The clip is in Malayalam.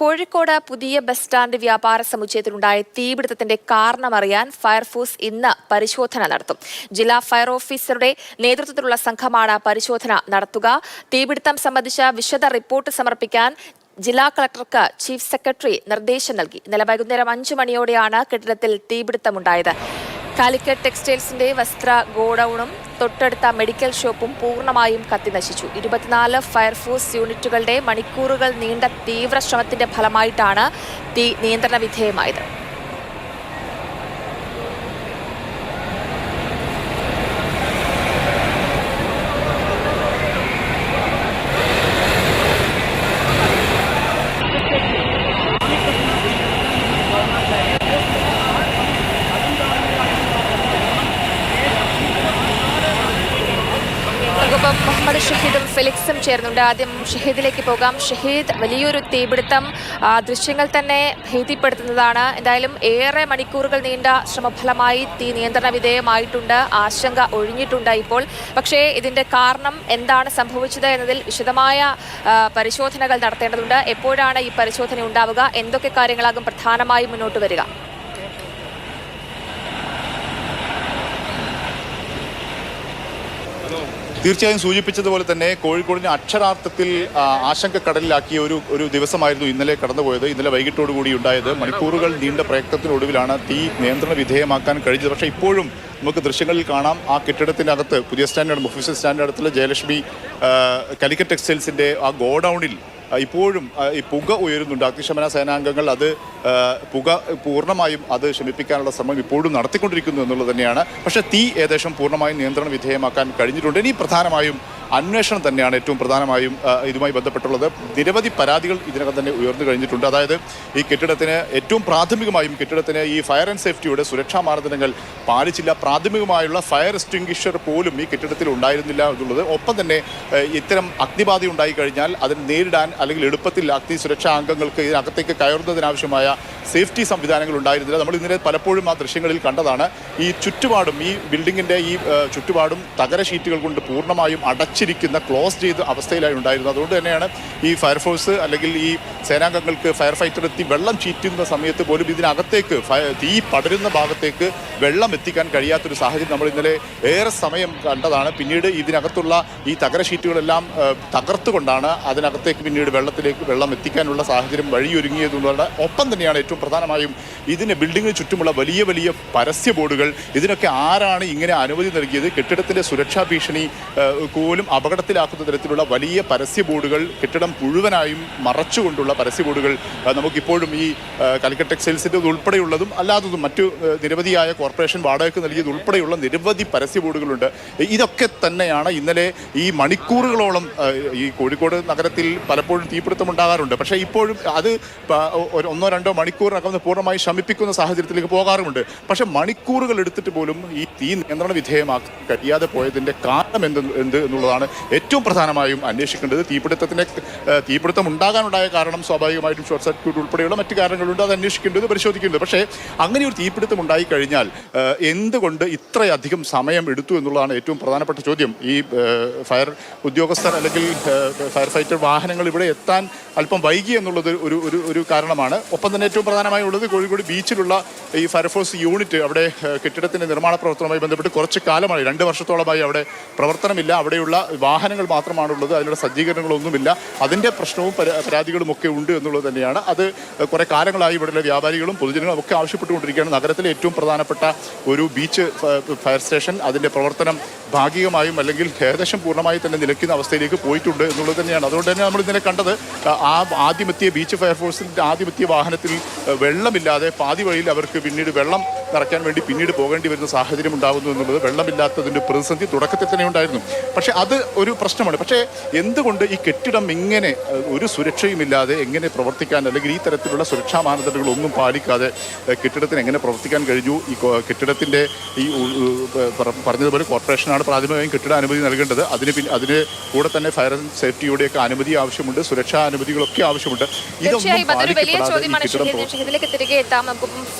കോഴിക്കോട് പുതിയ ബസ് സ്റ്റാൻഡ് വ്യാപാര സമുച്ചയത്തിലുണ്ടായ തീപിടുത്തത്തിന്റെ കാരണമറിയാൻ ഫയർഫോഴ്സ് ഇന്ന് പരിശോധന നടത്തും. ജില്ലാ ഫയർ ഓഫീസറുടെ നേതൃത്വത്തിലുള്ള സംഘമാണ് പരിശോധന നടത്തുക. തീപിടുത്തം സംബന്ധിച്ച വിശദ റിപ്പോർട്ട് സമർപ്പിക്കാൻ ജില്ലാ കളക്ടർക്ക് ചീഫ് സെക്രട്ടറി നിർദ്ദേശം നൽകി. ഇന്നലെ വൈകുന്നേരം അഞ്ചു മണിയോടെയാണ് കെട്ടിടത്തിൽ തീപിടുത്തമുണ്ടായത്. കാലിക്കറ്റ് ടെക്സ്റ്റൈൽസിന്റെ വസ്ത്ര ഗോഡൌണും തൊട്ടടുത്ത മെഡിക്കൽ ഷോപ്പും പൂർണമായും കത്തിനശിച്ചു. ഇരുപത്തിനാല് ഫയർഫോഴ്സ് യൂണിറ്റുകളുടെ മണിക്കൂറുകൾ നീണ്ട തീവ്രശ്രമത്തിന്റെ ഫലമായിട്ടാണ് തീ നിയന്ത്രണ വിധേയമായത്. മുഹമ്മദ് ഷഹീദും ഫെലിക്സും ചേർന്നുണ്ട് ആദ്യം ഷഹീദിലേക്ക് പോകാം. ഷഹീദ് വലിയൊരു തീപിടുത്തം ദൃശ്യങ്ങൾ തന്നെ ഭീതിപ്പെടുത്തുന്നതാണ്. എന്തായാലും ഏറെ മണിക്കൂറുകൾ നീണ്ട ശ്രമഫലമായി തീ നിയന്ത്രണ വിധേയമായിട്ടുണ്ട്. ആശങ്ക ഒഴിഞ്ഞിട്ടുണ്ട് ഇപ്പോൾ. പക്ഷേ ഇതിന്റെ കാരണം എന്താണ് സംഭവിച്ചത് എന്നതിൽ വിശദമായ പരിശോധനകൾ നടത്തേണ്ടതുണ്ട്. എപ്പോഴാണ് ഈ പരിശോധന ഉണ്ടാവുക? എന്തൊക്കെ കാര്യങ്ങളാകും പ്രധാനമായും മുന്നോട്ട് വരിക? തീർച്ചയായും സൂചിപ്പിച്ചതുപോലെ തന്നെ കോഴിക്കോടിനെ അക്ഷരാർത്ഥത്തിൽ ആശങ്കക്കടലിലാക്കിയ ആശങ്ക കടലിലാക്കിയ ഒരു ഒരു ദിവസമായിരുന്നു ഇന്നലെ കടന്നുപോയത്. ഇന്നലെ വൈകിട്ടോടുകൂടി ഉണ്ടായത്. മണിക്കൂറുകൾ നീണ്ട പ്രയത്നത്തിനൊടുവിലാണ് തീ നിയന്ത്രണ വിധേയമാക്കാൻ കഴിഞ്ഞത്. പക്ഷേ ഇപ്പോഴും നമുക്ക് ദൃശ്യങ്ങളിൽ കാണാം. ആ കെട്ടിടത്തിനകത്ത് പുതിയ സ്റ്റാൻഡേർഡ് ഒഫീഷ്യൽ സ്റ്റാൻഡേർഡ് അടുത്തുള്ള ജയലക്ഷ്മി കലിക്കറ്റ് ടെക്സ്റ്റൈൽസിന്റെ ആ ഗോഡൗണിൽ ഇപ്പോഴും ഈ പുക ഉയരുന്നുണ്ട്. അഗ്നിശമന സേനാംഗങ്ങൾ അത് പുക പൂർണമായും അത് ശമിപ്പിക്കാനുള്ള ശ്രമം ഇപ്പോഴും നടത്തിക്കൊണ്ടിരിക്കുന്നു എന്നുള്ളത് തന്നെയാണ്. പക്ഷേ തീ ഏകദേശം പൂർണമായും നിയന്ത്രണ വിധേയമാക്കാൻ കഴിഞ്ഞിട്ടുണ്ട്. ഇനി പ്രധാനമായും അന്വേഷണം തന്നെയാണ് ഏറ്റവും പ്രധാനമായും ഇതുമായി ബന്ധപ്പെട്ടുള്ളത്. നിരവധി പരാതികൾ ഇതിനകം തന്നെ ഉയർന്നു കഴിഞ്ഞിട്ടുണ്ട്. അതായത് ഈ കെട്ടിടത്തിന് ഏറ്റവും പ്രാഥമികമായും കെട്ടിടത്തിന് ഈ ഫയർ ആൻഡ് സേഫ്റ്റിയുടെ സുരക്ഷാ മാനദണ്ഡങ്ങൾ പാലിച്ചില്ല. പ്രാഥമികമായുള്ള ഫയർ എക്സ്റ്റിംഗ്വിഷർ പോലും ഈ കെട്ടിടത്തിൽ ഉണ്ടായിരുന്നില്ല എന്നുള്ളത്. ഒപ്പം തന്നെ ഇത്തരം അഗ്നിബാധ ഉണ്ടായി കഴിഞ്ഞാൽ അതിനെ നേരിടാൻ അല്ലെങ്കിൽ എളുപ്പത്തിൽ അഗ്നി സുരക്ഷാ അംഗങ്ങൾക്ക് ഇതിനകത്തേക്ക് കയറുന്നതിനാവശ്യമായ സേഫ്റ്റി സംവിധാനങ്ങൾ ഉണ്ടായിരുന്നില്ല. നമ്മൾ ഇന്നലെ പലപ്പോഴും ആ ദൃശ്യങ്ങളിൽ കണ്ടതാണ്. ഈ ചുറ്റുപാടും ഈ ബിൽഡിങ്ങിന്റെ ഈ ചുറ്റുപാടും തകര ഷീറ്റുകൾ കൊണ്ട് പൂർണമായും അടച്ചിരിക്കുന്ന ക്ലോസ് ചെയ്ത അവസ്ഥയിലായി ഉണ്ടായിരുന്നത്. അതുകൊണ്ട് തന്നെയാണ് ഈ ഫയർഫോഴ്സ് അല്ലെങ്കിൽ ഈ സേനാംഗങ്ങൾക്ക് ഫയർ ഫൈറ്റർ എത്തി വെള്ളം ചീറ്റുന്ന സമയത്ത് പോലും ഇതിനകത്തേക്ക് തീ പടരുന്ന ഭാഗത്തേക്ക് വെള്ളം എത്തിക്കാൻ കഴിയാത്തൊരു സാഹചര്യം നമ്മൾ ഇന്നലെ ഏറെ സമയം കണ്ടതാണ്. പിന്നീട് ഇതിനകത്തുള്ള ഈ തകര ഷീറ്റുകളെല്ലാം തകർത്തുകൊണ്ടാണ് അതിനകത്തേക്ക് പിന്നീട് വെള്ളത്തിലേക്ക് വെള്ളം എത്തിക്കാനുള്ള സാഹചര്യം വഴിയൊരുങ്ങിയതുകൊണ്ട് ഒപ്പം തന്നെയാണ് ഏറ്റവും പ്രധാനമായും ഇതിന് ബിൽഡിങ്ങിന് ചുറ്റുമുള്ള വലിയ വലിയ പരസ്യ ബോർഡുകൾ. ഇതിനൊക്കെ ആരാണ് ഇങ്ങനെ അനുമതി നൽകിയത്? കെട്ടിടത്തിന്റെ സുരക്ഷാ ഭീഷണി പോലും അപകടത്തിലാക്കുന്ന തരത്തിലുള്ള വലിയ പരസ്യ ബോർഡുകൾ കെട്ടിടം മുഴുവനായും മറച്ചുകൊണ്ടുള്ള പരസ്യ ബോർഡുകൾ നമുക്കിപ്പോഴും ഈ കാലിക്കറ്റ് ടെക്സ്റ്റൈൽസിന്റെ ഉൾപ്പെടെയുള്ളതും അല്ലാത്തതും മറ്റു നിരവധിയായ കോർപ്പറേഷൻ വാടകയ്ക്ക് നൽകിയത് ഉൾപ്പെടെയുള്ള നിരവധി പരസ്യ ബോർഡുകളുണ്ട്. ഇതൊക്കെ തന്നെയാണ് ഇന്നലെ ഈ മണിക്കൂറുകളോളം ഈ കോഴിക്കോട് നഗരത്തിൽ പലപ്പോഴും തീപിടുത്തം ഉണ്ടാകാറുണ്ട്. പക്ഷേ ഇപ്പോഴും അത് ഒന്നോ രണ്ടോ മണിക്കൂറിനകം പൂർണമായി ശമിപ്പിക്കുന്ന സാഹചര്യത്തിലേക്ക് പോകാറുമുണ്ട്. പക്ഷേ മണിക്കൂറുകൾ എടുത്തിട്ട് പോലും ഈ തീ നിയന്ത്രണ വിധേയമാക്കാൻ കഴിയാതെ പോയതിന്റെ കാരണം എന്ത് എന്ത് എന്നുള്ളതാണ് ഏറ്റവും പ്രധാനമായും അന്വേഷിക്കേണ്ടത്. തീപിടുത്തത്തിന്റെ തീപിടുത്തം ഉണ്ടാകാനുണ്ടായ കാരണം സ്വാഭാവികമായിട്ടും ഷോർട്ട് സർക്യൂട്ട് ഉൾപ്പെടെയുള്ള മറ്റു കാരണങ്ങളുണ്ട് അത് അന്വേഷിക്കേണ്ടത് പരിശോധിക്കേണ്ടത്. പക്ഷേ അങ്ങനെ ഒരു തീപിടുത്തം ഉണ്ടായി കഴിഞ്ഞാൽ ഏഹ്, എന്തുകൊണ്ട് ഇത്രയധികം സമയം എടുത്തു എന്നുള്ളതാണ് ഏറ്റവും പ്രധാനപ്പെട്ട ചോദ്യം. ഈ ഫയർ ഉദ്യോഗസ്ഥർ അല്ലെങ്കിൽ ഫയർ ഫൈറ്റർ വാഹനങ്ങൾ ഇവിടെ എത്താൻ അല്പം വൈകി എന്നുള്ളത് ഒരു ഒരു ഒരു കാരണമാണ്. ഒപ്പം തന്നെ ഏറ്റവും പ്രധാനമായി ഉള്ളത് കോഴിക്കോട് ബീച്ചിലുള്ള ഈ ഫയർഫോഴ്സ് യൂണിറ്റ് അവിടെ കെട്ടിടത്തിന്റെ നിർമ്മാണ പ്രവർത്തനവുമായി ബന്ധപ്പെട്ട് കുറച്ച് കാലമായി രണ്ട് വർഷത്തോളമായി അവിടെ പ്രവർത്തനമില്ല. അവിടെയുള്ള വാഹനങ്ങൾ മാത്രമാണുള്ളത്. അതിനുള്ള സജ്ജീകരണങ്ങളൊന്നുമില്ല. അതിന്റെ പ്രശ്നവും പരാ- പരാതികളും ഒക്കെ ഉണ്ട് എന്നുള്ളത് തന്നെയാണ്. അത് കുറേ കാലങ്ങളായി ഇവിടെയുള്ള വ്യാപാരികളും പൊതുജനങ്ങളും ഒക്കെ ആവശ്യപ്പെട്ടുകൊണ്ടിരിക്കുകയാണ്. നഗരത്തിലെ ഏറ്റവും പ്രധാനപ്പെട്ട ഒരു ബീച്ച് ഫയർ സ്റ്റേഷൻ അതിന്റെ പ്രവർത്തനം ഭാഗികമായും അല്ലെങ്കിൽ ഏകദേശം പൂർണമായി തന്നെ നിലയ്ക്കുന്ന അവസ്ഥയിലേക്ക് പോയിട്ടുണ്ട് എന്നുള്ളത് തന്നെയാണ്. അതുകൊണ്ട് തന്നെ നമ്മൾ ഇന്നലെ കണ്ടത് ആ ആദ്യമെത്തിയ ബീച്ച് ഫയർഫോഴ്സിന്റെ ആദ്യമെത്തിയ വാഹനത്തിൽ വെള്ളമില്ലാതെ പാതി വഴിയിൽ അവർക്ക് പിന്നീട് വെള്ളം നിറയ്ക്കാൻ വേണ്ടി പിന്നീട് പോകേണ്ടി വരുന്ന സാഹചര്യം ഉണ്ടാകുന്നു എന്നുള്ളത് വെള്ളമില്ലാത്തതിന്റെ പ്രതിസന്ധി തുടക്കത്തിൽ തന്നെ ഉണ്ടായിരുന്നു. പക്ഷേ അത് ഒരു പ്രശ്നമാണ്. പക്ഷേ എന്തുകൊണ്ട് ഈ കെട്ടിടം ഇങ്ങനെ ഒരു സുരക്ഷയുമില്ലാതെ എങ്ങനെ പ്രവർത്തിക്കാൻ അല്ലെങ്കിൽ ഈ തരത്തിലുള്ള സുരക്ഷാ മാനദണ്ഡങ്ങളൊന്നും പാലിക്കാതെ കെട്ടിടത്തിന് എങ്ങനെ പ്രവർത്തിക്കാൻ കഴിഞ്ഞു? ഈ കെട്ടിടത്തിന്റെ ഈ പറഞ്ഞതുപോലെ കോർപ്പറേഷനാണ് പ്രാഥമികമായും കെട്ടിട അനുമതി നൽകേണ്ടത്. അതിന് പിന്നെ അതിന് കൂടെ തന്നെ ഫയർ ആൻഡ് സേഫ്റ്റിയുടെയൊക്കെ അനുമതി ആവശ്യമുണ്ട് സുരക്ഷാ അനുമതികളൊക്കെ ആവശ്യമുണ്ട്. ഇതൊന്നും പാലിക്കപ്പെടാതെ ഈ കെട്ടിടം